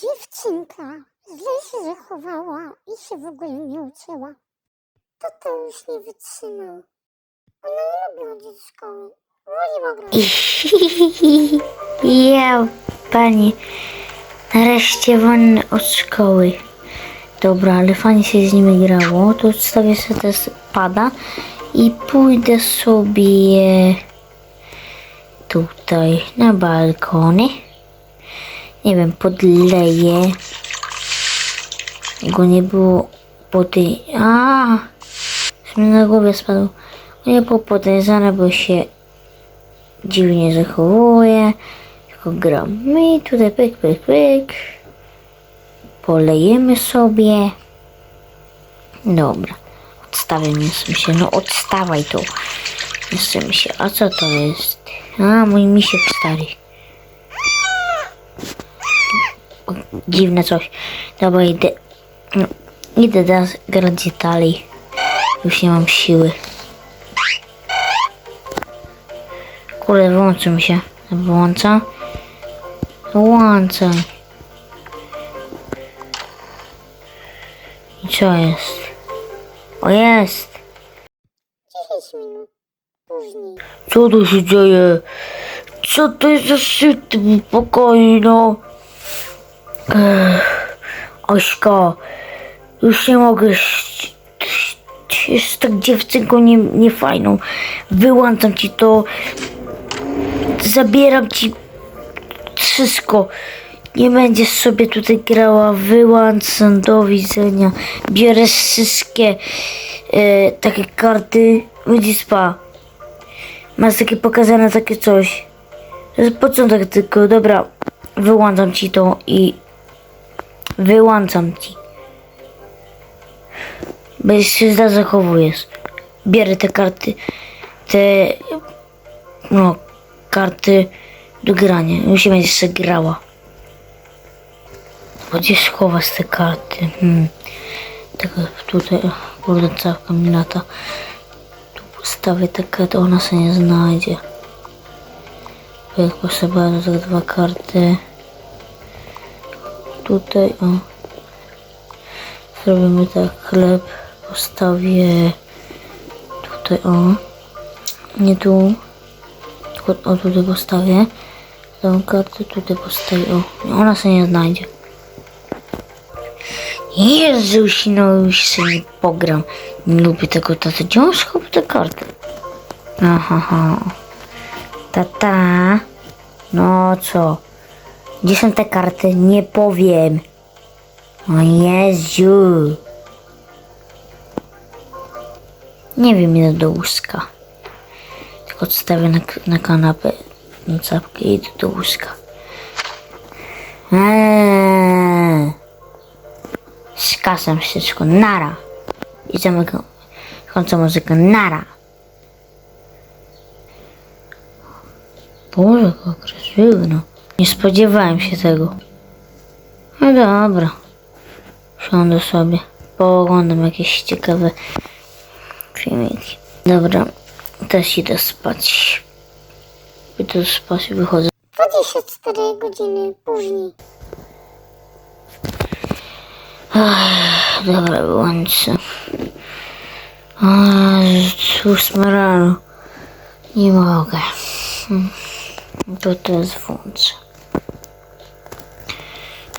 Dziewczynka źle się zachowała i się w ogóle nie uczyła. Tata już nie wytrzymał. Ona nie lubi chodzić do szkoły. Woliła grać. Ja, pani, nareszcie wolny od szkoły. Dobra, ale fajnie się z nimi grało. To odstawię sobie te pada i pójdę sobie tutaj na balkony. Nie wiem, podleję. Go nie było tej... A, mi na głowie spadł. Nie było podejrzane, bo się dziwnie zachowuje. Tylko gramy i tutaj pyk, pyk, pyk. Polejemy sobie. Dobra. Odstawię mięsem się. No odstawaj to. Mięsem się. A co to jest? A, mój misiek stary. O, dziwne coś. Dobra, idę. No, idę teraz grać dalej. Już nie mam siły. Kurde, wyłączy mi się. Wyłącza. Wyłączaj. I co jest? O jest! 10 minut później. Co tu się dzieje? Co to jest za syty w pokoju, no? Ośka, już nie mogę. Jest tak dziewczynką nie, niefajną. Wyłączam ci to. Zabieram ci wszystko. Nie będziesz sobie tutaj grała. Wyłączam. Do widzenia. Biorę wszystkie e, takie karty. Widzisz pa. Masz takie pokazane takie coś. To jest początek tylko. Dobra. Wyłączam ci to i wyłączam ci. Bo się źle zachowujesz. Bierę te karty. Te no, karty do grania. Już się będziesz sobie grała. Gdzieś chowasz te karty. Hmm. Tak tutaj, kurde, całka mi lata. Tu postawię te karty, ona się nie znajdzie. Postawię te dwa karty. Tutaj, o. Zrobimy tak, chleb postawię tutaj, o. Nie tu. Tylko o tutaj postawię. Tą kartę tutaj postawię. O, ona się nie znajdzie. Jezuś, no już sobie pogram. Nie lubię tego taty. Gdzie on schował te karty? Aha, ha. Tata. No co? Gdzie są te karty? Nie powiem. O Jezu. Nie wiem, idę do łóżka. Tylko odstawię na, na kanapę na czapkę i idę do łóżka. Eee. Skasam wszystko. Nara. I zamykam. Kończę muzykę. Nara. Boże, jak agresywno. Nie spodziewałem się tego. No dobra. Siądę sobie. Pooglądam jakieś ciekawe filmiki. Dobra. Też idę spać. Idę spać i wychodzę. 24 godziny później. Dobra, wyłączę. Ósma rano. Nie mogę. Hmm. To teraz włączę.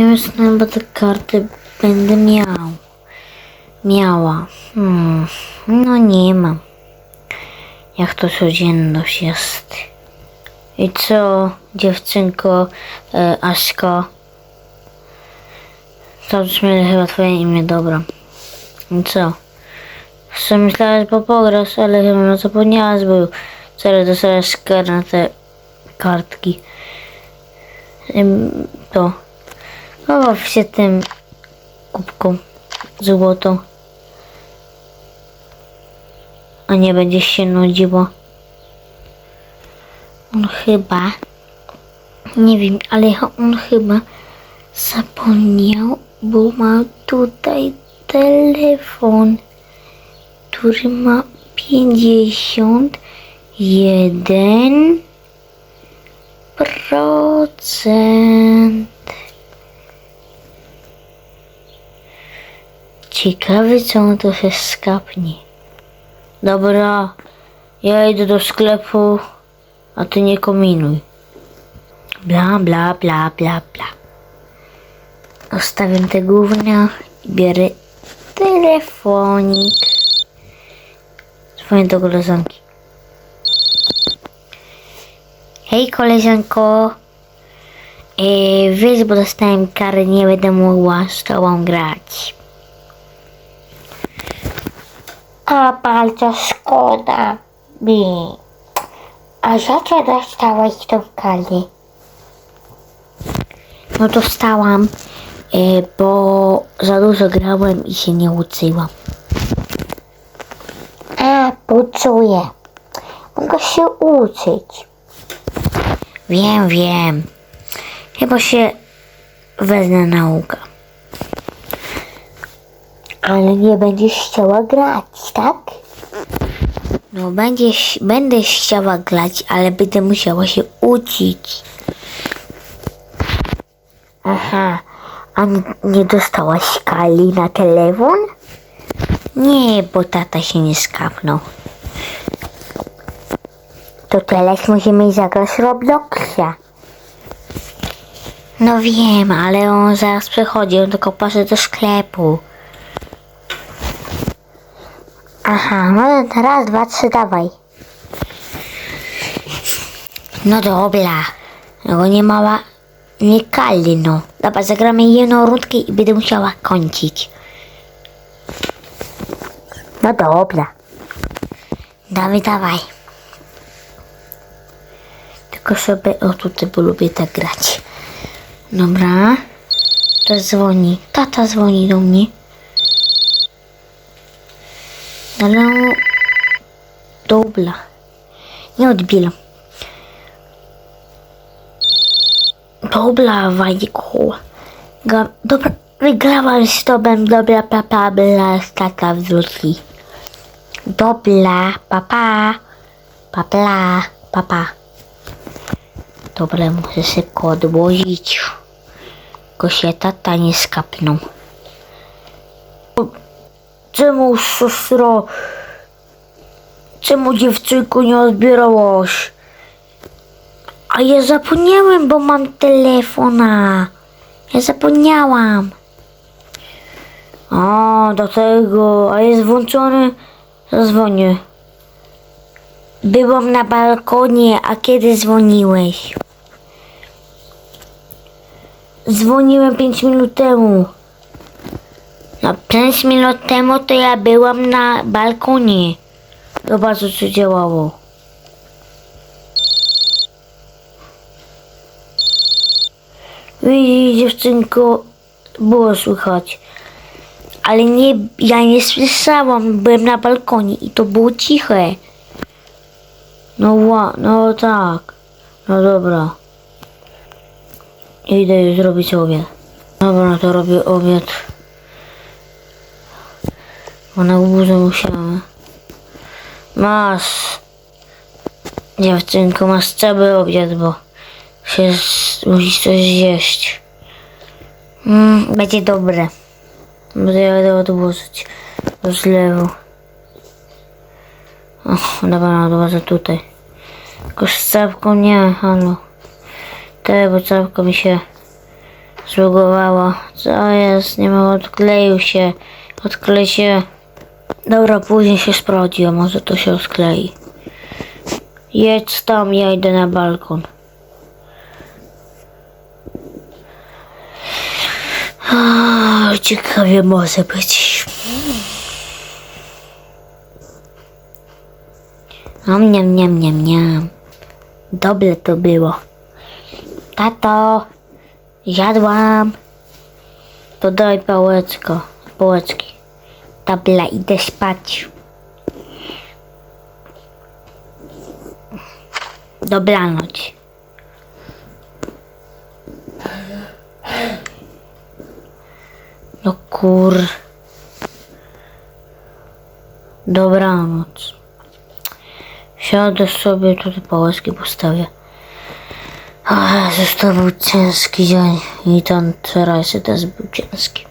Ja myślę, bo te karty będę miał. Miała. Hmm. No nie mam. Jak to codzienność jest. I co, dziewczynko, e, Aśko? To brzmi chyba twoje imię, dobra. I co? Jeszcze myślałem, że pograsz, ale chyba zapomniałaś, bo wczoraj dostałeś szker na te kartki. Ym, To. Chowaw się tym kubką złotą. A nie będziesz się nudziło. On chyba, nie wiem, ale on chyba zapomniał, bo ma tutaj telefon, który ma 51 procent. Ciekawy, co on to się skapnie. Dobra, ja idę do sklepu, a ty nie kominuj. Bla, bla, bla, bla, bla. Zostawiam te gównia i biorę telefonik. Dzwonię do koleżanki. Hej koleżanko. Yy, wiesz, bo dostałem karę, nie będę mogła z tobą grać. A bardzo szkoda mi. A za co dostałeś tą karę? No to wstałam, yy, bo za dużo grałem i się nie uczyłam. A, poczuję. Mogę się uczyć. Wiem, wiem. Chyba się wezmę naukę. Ale nie będziesz chciała grać, tak? No będziesz, będę chciała grać, ale będę musiała się uczyć. Aha. A nie, dostałaś kali na telefon? Nie, bo tata się nie skapnął. To teraz musimy zagrać Robloxa. No wiem, ale on zaraz przychodzi, on tylko poszedł do sklepu. Aha, no to raz, dwa, trzy, dawaj. No dobra. No nie mała, nie kali, no. Dobra, zagramy jedną rundkę i będę musiała kończyć. No dobra. Dawaj, dawaj. Tylko sobie, o tutaj, bo lubię tak grać. Dobra. To dzwoni. Tata dzwoni do mnie. Ale... Dobra. Nie odbieram. Dobra, Wajku. Dobra, wygrałam z tobą. Dobra, papa, bla, tata wróci. Dobra, papa. Papla, papa. Dobra, muszę szybko odłożyć. Tylko się tata nie skapnął. Czemu, siostro? Czemu dziewczynku nie odbierałaś? A ja zapomniałem, bo mam telefona. Ja zapomniałam. A, do tego. A jest włączony? Zadzwonię. Byłam na balkonie, a kiedy dzwoniłeś? Dzwoniłem 5 minut temu. No 5 minut temu to ja byłam na balkonie. Zobacz co się działało. Widzisz dziewczynko, było słychać. Ale nie, ja nie słyszałam, byłem na balkonie i to było ciche. No no tak. No dobra. Idę już zrobić obiad. Dobra, to robię obiad. Bo na górze musiałem. Masz. Dziewczynko, masz cały obiad, bo się z- musisz coś zjeść. Mm, będzie dobre. Będę jadę odłożyć do zlewu. O, dobra, odłożę tutaj. Tylko z całką nie, halo. Te, bo całka mi się zlogowała. Co jest? Nie ma, odkleił się. Odklei się. Dobra, później się sprawdzi, a może to się odklei. Jedź tam, ja idę na balkon. Ah, ciekawie może być. Niam, niam, niam, niam, niam. Dobre to było. Tato, jadłam. To daj pałeczko, pałeczki. Dobra, idę spać. Dobranoc. No kur... Dobranoc. Siadę sobie, tutaj pałeczki postawię. Ach, był ciężki dzień. I ten wczorajszy też był ciężki.